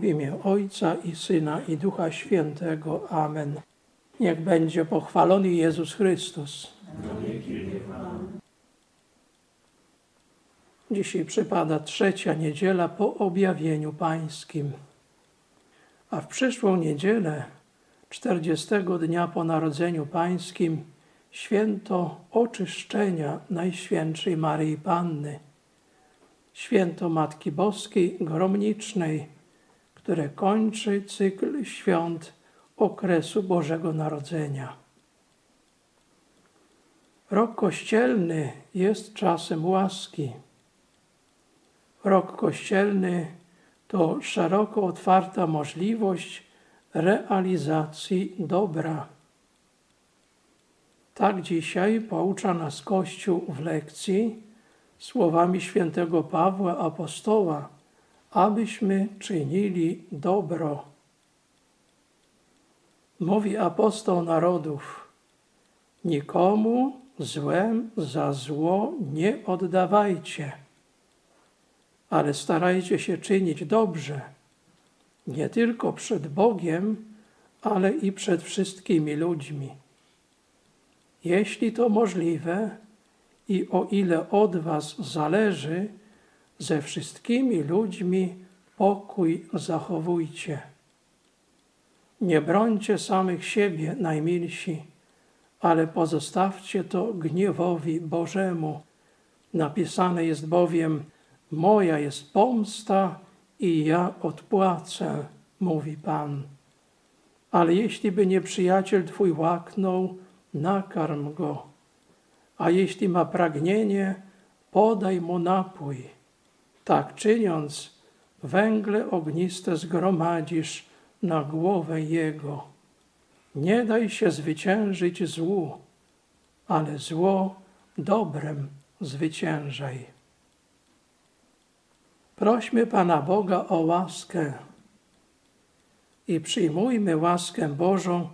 W imię Ojca i Syna i Ducha Świętego. Amen. Niech będzie pochwalony Jezus Chrystus. Dzisiaj przypada trzecia niedziela po objawieniu pańskim. A w przyszłą niedzielę, czterdziestego dnia po narodzeniu pańskim, święto oczyszczenia Najświętszej Maryi Panny, święto Matki Boskiej Gromnicznej, które kończy cykl świąt okresu Bożego Narodzenia. Rok kościelny jest czasem łaski. Rok kościelny to szeroko otwarta możliwość realizacji dobra. Tak dzisiaj poucza nas Kościół w lekcji słowami świętego Pawła Apostoła, abyśmy czynili dobro. Mówi apostoł narodów, nikomu złem za zło nie oddawajcie, ale starajcie się czynić dobrze, nie tylko przed Bogiem, ale i przed wszystkimi ludźmi. Jeśli to możliwe i o ile od Was zależy, ze wszystkimi ludźmi pokój zachowujcie. Nie brońcie samych siebie, najmilsi, ale pozostawcie to gniewowi Bożemu. Napisane jest bowiem: Moja jest pomsta i ja odpłacę, mówi Pan. Ale jeśli by nieprzyjaciel twój łaknął, nakarm go, a jeśli ma pragnienie, podaj mu napój. Tak czyniąc, węgle ogniste zgromadzisz na głowę jego. Nie daj się zwyciężyć złu, ale zło dobrem zwyciężaj. Prośmy Pana Boga o łaskę i przyjmujmy łaskę Bożą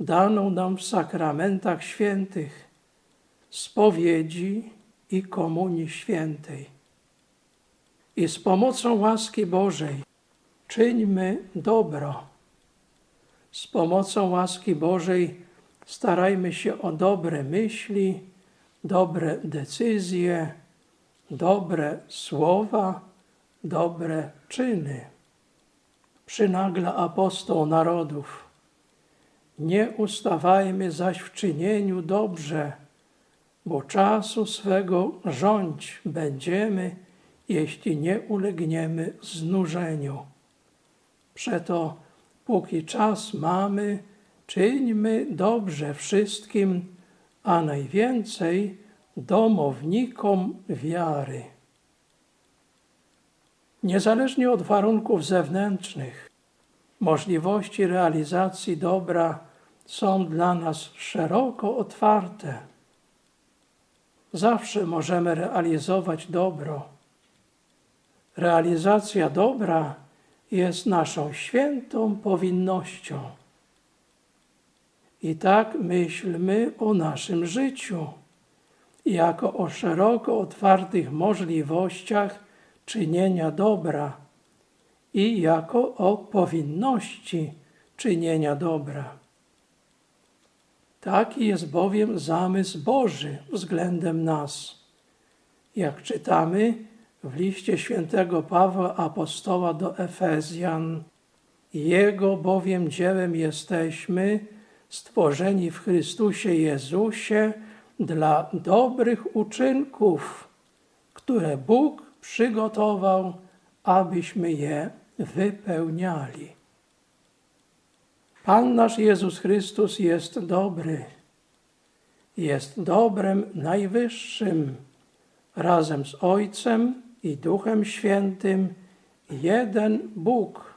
daną nam w sakramentach świętych, spowiedzi i komunii świętej. I z pomocą łaski Bożej czyńmy dobro. Z pomocą łaski Bożej starajmy się o dobre myśli, dobre decyzje, dobre słowa, dobre czyny. Przynagla apostoł narodów. Nie ustawajmy zaś w czynieniu dobrze, bo czasu swego rządź będziemy, jeśli nie ulegniemy znużeniu. Przeto, póki czas mamy, czyńmy dobrze wszystkim, a najwięcej domownikom wiary. Niezależnie od warunków zewnętrznych, możliwości realizacji dobra są dla nas szeroko otwarte. Zawsze możemy realizować dobro. Realizacja dobra jest naszą świętą powinnością. I tak myślmy o naszym życiu, jako o szeroko otwartych możliwościach czynienia dobra i jako o powinności czynienia dobra. Taki jest bowiem zamysł Boży względem nas. Jak czytamy w liście świętego Pawła apostoła do Efezjan, Jego bowiem dziełem jesteśmy, stworzeni w Chrystusie Jezusie dla dobrych uczynków, które Bóg przygotował, abyśmy je wypełniali. Pan nasz Jezus Chrystus jest dobry, jest dobrem najwyższym, razem z Ojcem i Duchem Świętym, jeden Bóg,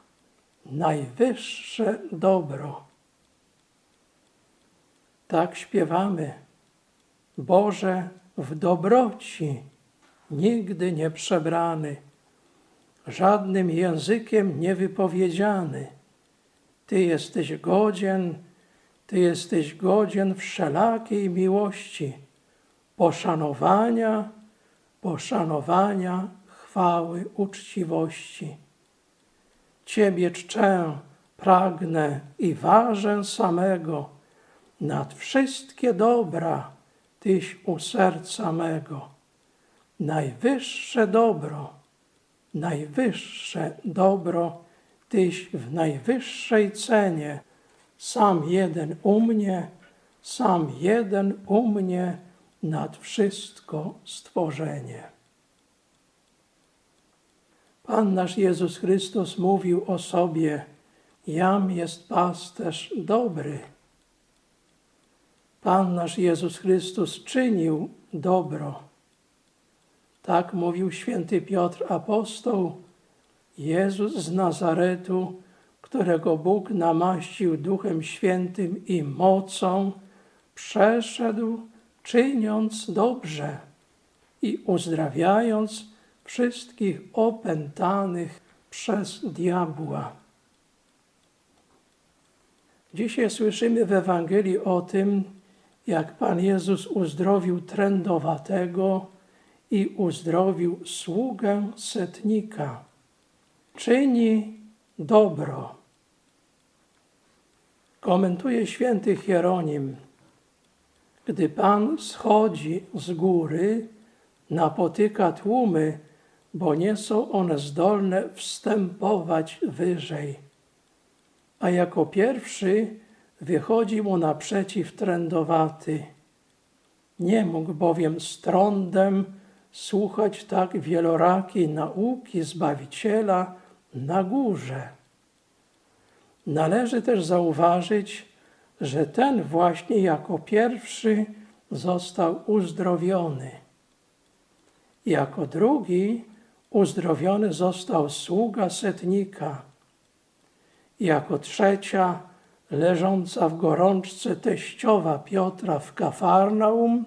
najwyższe dobro. Tak śpiewamy. Boże, w dobroci nigdy nie przebrany, żadnym językiem nie wypowiedziany. Ty jesteś godzien, Ty jesteś godzien wszelakiej miłości, poszanowania, poszanowania, chwały, uczciwości. Ciebie czczę, pragnę i ważę samego. Nad wszystkie dobra Tyś u serca mego. Najwyższe dobro, najwyższe dobro Tyś w najwyższej cenie. Sam jeden u mnie, sam jeden u mnie nad wszystko stworzenie. Pan nasz Jezus Chrystus mówił o sobie, jam jest pasterz dobry. Pan nasz Jezus Chrystus czynił dobro. Tak mówił święty Piotr apostoł, Jezus z Nazaretu, którego Bóg namaścił Duchem Świętym i mocą, przeszedł, czyniąc dobrze i uzdrawiając wszystkich opętanych przez diabła. Dzisiaj słyszymy w Ewangelii o tym, jak Pan Jezus uzdrowił trędowatego i uzdrowił sługę setnika. Czyni dobro. Komentuje święty Hieronim. Gdy Pan schodzi z góry, napotyka tłumy, bo nie są one zdolne wstępować wyżej. A jako pierwszy wychodzi mu naprzeciw trędowaty. Nie mógł bowiem z trądem słuchać tak wielorakiej nauki Zbawiciela na górze. Należy też zauważyć, że ten właśnie jako pierwszy został uzdrowiony. Jako drugi uzdrowiony został sługa setnika. Jako trzecia leżąca w gorączce teściowa Piotra w Kafarnaum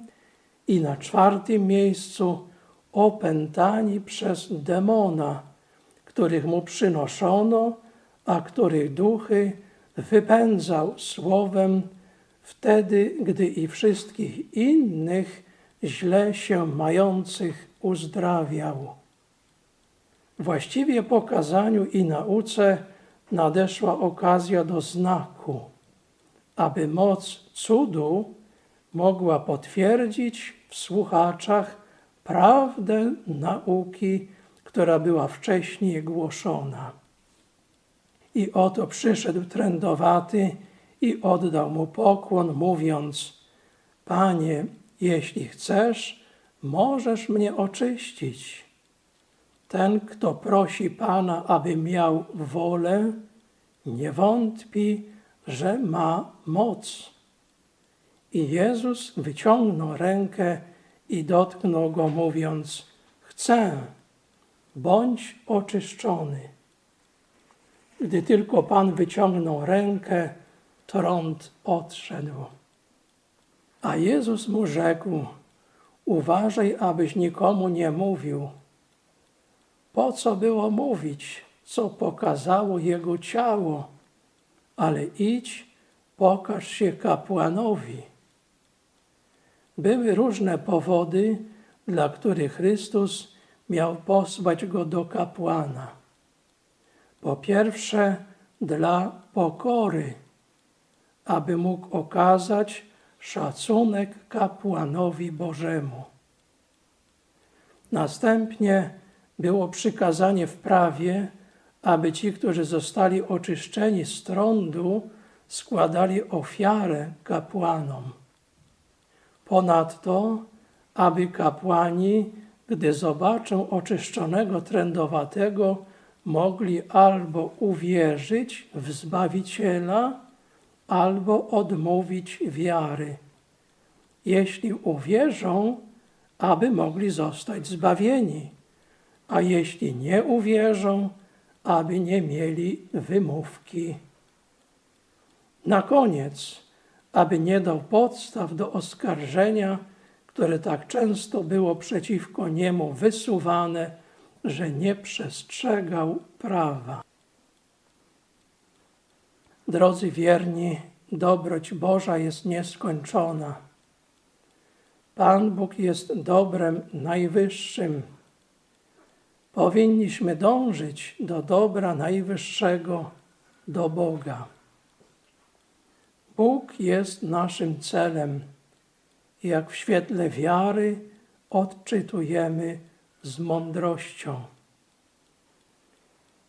i na czwartym miejscu opętani przez demona, których mu przynoszono, a których duchy wypędzał słowem, wtedy, gdy i wszystkich innych źle się mających uzdrawiał. Właściwie pokazaniu i nauce nadeszła okazja do znaku, aby moc cudu mogła potwierdzić w słuchaczach prawdę nauki, która była wcześniej głoszona. I oto przyszedł trędowaty i oddał mu pokłon, mówiąc: Panie, jeśli chcesz, możesz mnie oczyścić. Ten, kto prosi Pana, aby miał wolę, nie wątpi, że ma moc. I Jezus wyciągnął rękę i dotknął go, mówiąc: Chcę, bądź oczyszczony. Gdy tylko Pan wyciągnął rękę, trąd odszedł. A Jezus mu rzekł: Uważaj, abyś nikomu nie mówił. Po co było mówić, co pokazało jego ciało, ale idź, pokaż się kapłanowi. Były różne powody, dla których Chrystus miał posłać go do kapłana. Po pierwsze, dla pokory, aby mógł okazać szacunek kapłanowi Bożemu. Następnie było przykazanie w prawie, aby ci, którzy zostali oczyszczeni z trądu, składali ofiarę kapłanom. Ponadto, aby kapłani, gdy zobaczą oczyszczonego trędowatego, mogli albo uwierzyć w Zbawiciela, albo odmówić wiary. Jeśli uwierzą, aby mogli zostać zbawieni, a jeśli nie uwierzą, aby nie mieli wymówki. Na koniec, aby nie dał podstaw do oskarżenia, które tak często było przeciwko niemu wysuwane, że nie przestrzegał prawa. Drodzy wierni, dobroć Boża jest nieskończona. Pan Bóg jest dobrem najwyższym. Powinniśmy dążyć do dobra najwyższego, do Boga. Bóg jest naszym celem, jak w świetle wiary odczytujemy z mądrością.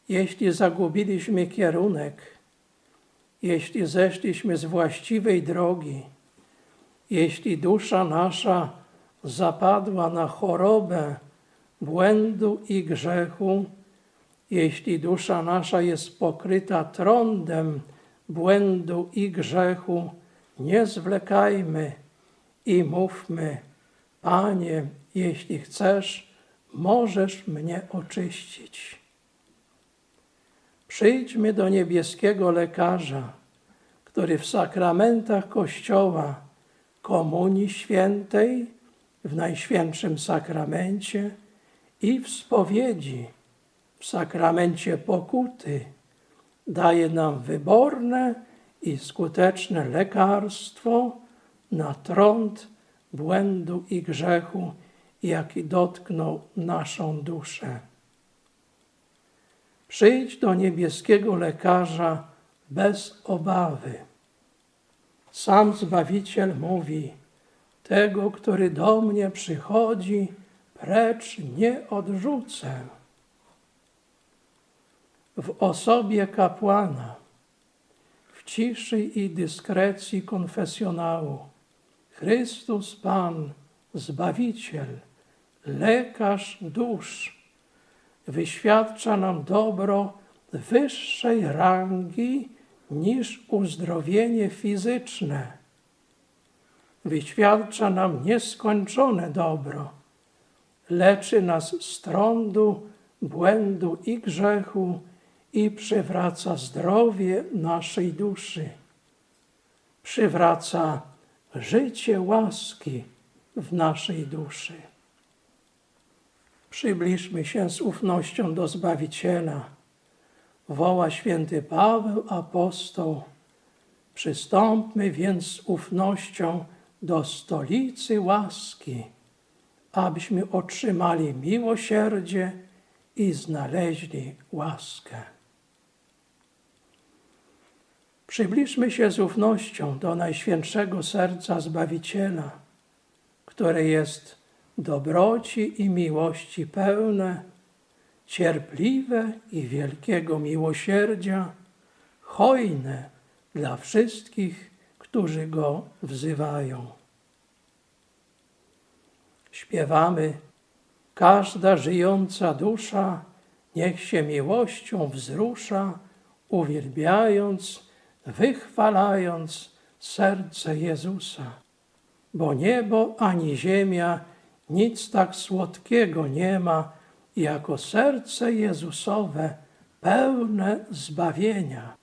Jeśli zagubiliśmy kierunek, jeśli zeszliśmy z właściwej drogi, jeśli dusza nasza zapadła na chorobę błędu i grzechu, jeśli dusza nasza jest pokryta trądem błędu i grzechu, nie zwlekajmy i mówmy: Panie, jeśli chcesz, możesz mnie oczyścić. Przyjdźmy do niebieskiego lekarza, który w sakramentach Kościoła, Komunii Świętej, w Najświętszym Sakramencie i w spowiedzi, w sakramencie pokuty, daje nam wyborne i skuteczne lekarstwo na trąd błędu i grzechu, jaki dotknął naszą duszę. Przyjdź do niebieskiego lekarza bez obawy. Sam Zbawiciel mówi: Tego, który do mnie przychodzi, precz nie odrzucę. W osobie kapłana, w ciszy i dyskrecji konfesjonału, Chrystus Pan, Zbawiciel, lekarz dusz, wyświadcza nam dobro wyższej rangi niż uzdrowienie fizyczne. Wyświadcza nam nieskończone dobro. Leczy nas z trądu, błędu i grzechu i przywraca zdrowie naszej duszy. Przywraca życie łaski w naszej duszy. Przybliżmy się z ufnością do Zbawiciela. Woła święty Paweł apostoł. Przystąpmy więc z ufnością do stolicy łaski, abyśmy otrzymali miłosierdzie i znaleźli łaskę. Przybliżmy się z ufnością do Najświętszego Serca Zbawiciela, które jest dobroci i miłości pełne, cierpliwe i wielkiego miłosierdzia, hojne dla wszystkich, którzy Go wzywają. Śpiewamy, każda żyjąca dusza niech się miłością wzrusza, uwielbiając, wychwalając serce Jezusa. Bo niebo ani ziemia nic tak słodkiego nie ma, jako serce Jezusowe pełne zbawienia.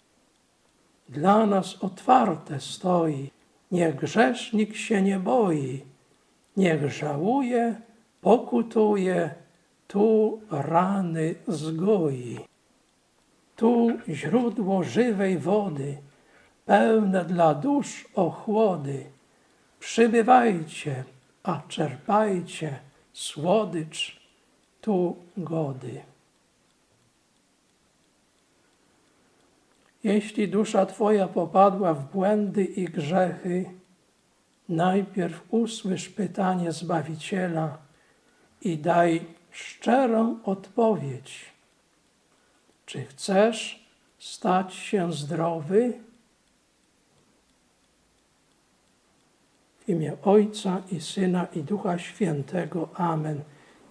Dla nas otwarte stoi, niech grzesznik się nie boi, niech żałuje, pokutuje, tu rany zgoi. Tu źródło żywej wody, pełne dla dusz ochłody. Przybywajcie, a czerpajcie słodycz tu gody. Jeśli dusza Twoja popadła w błędy i grzechy, najpierw usłysz pytanie Zbawiciela i daj szczerą odpowiedź. Czy chcesz stać się zdrowy? W imię Ojca i Syna i Ducha Świętego. Amen.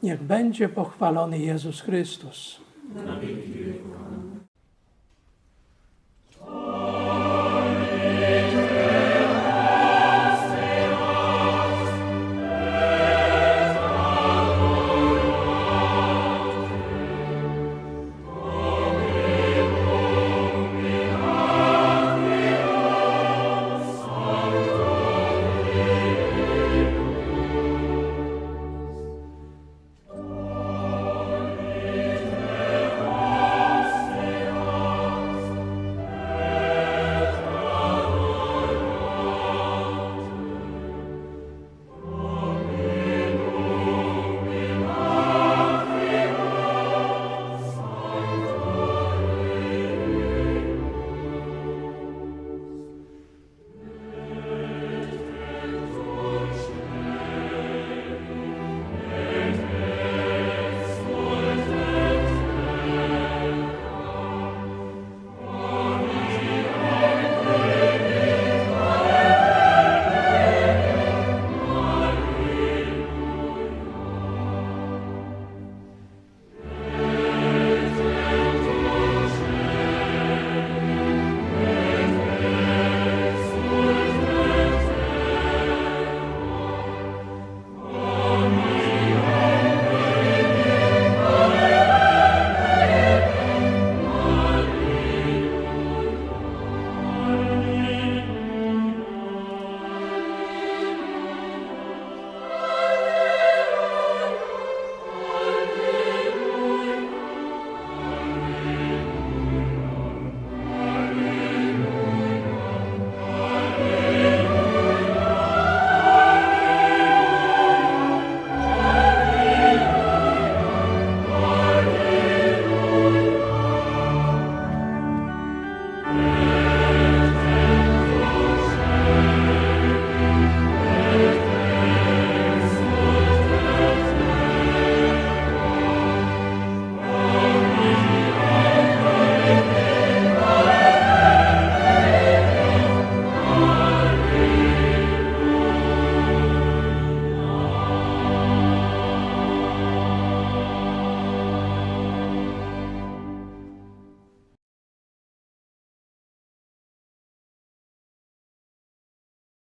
Niech będzie pochwalony Jezus Chrystus. wieków.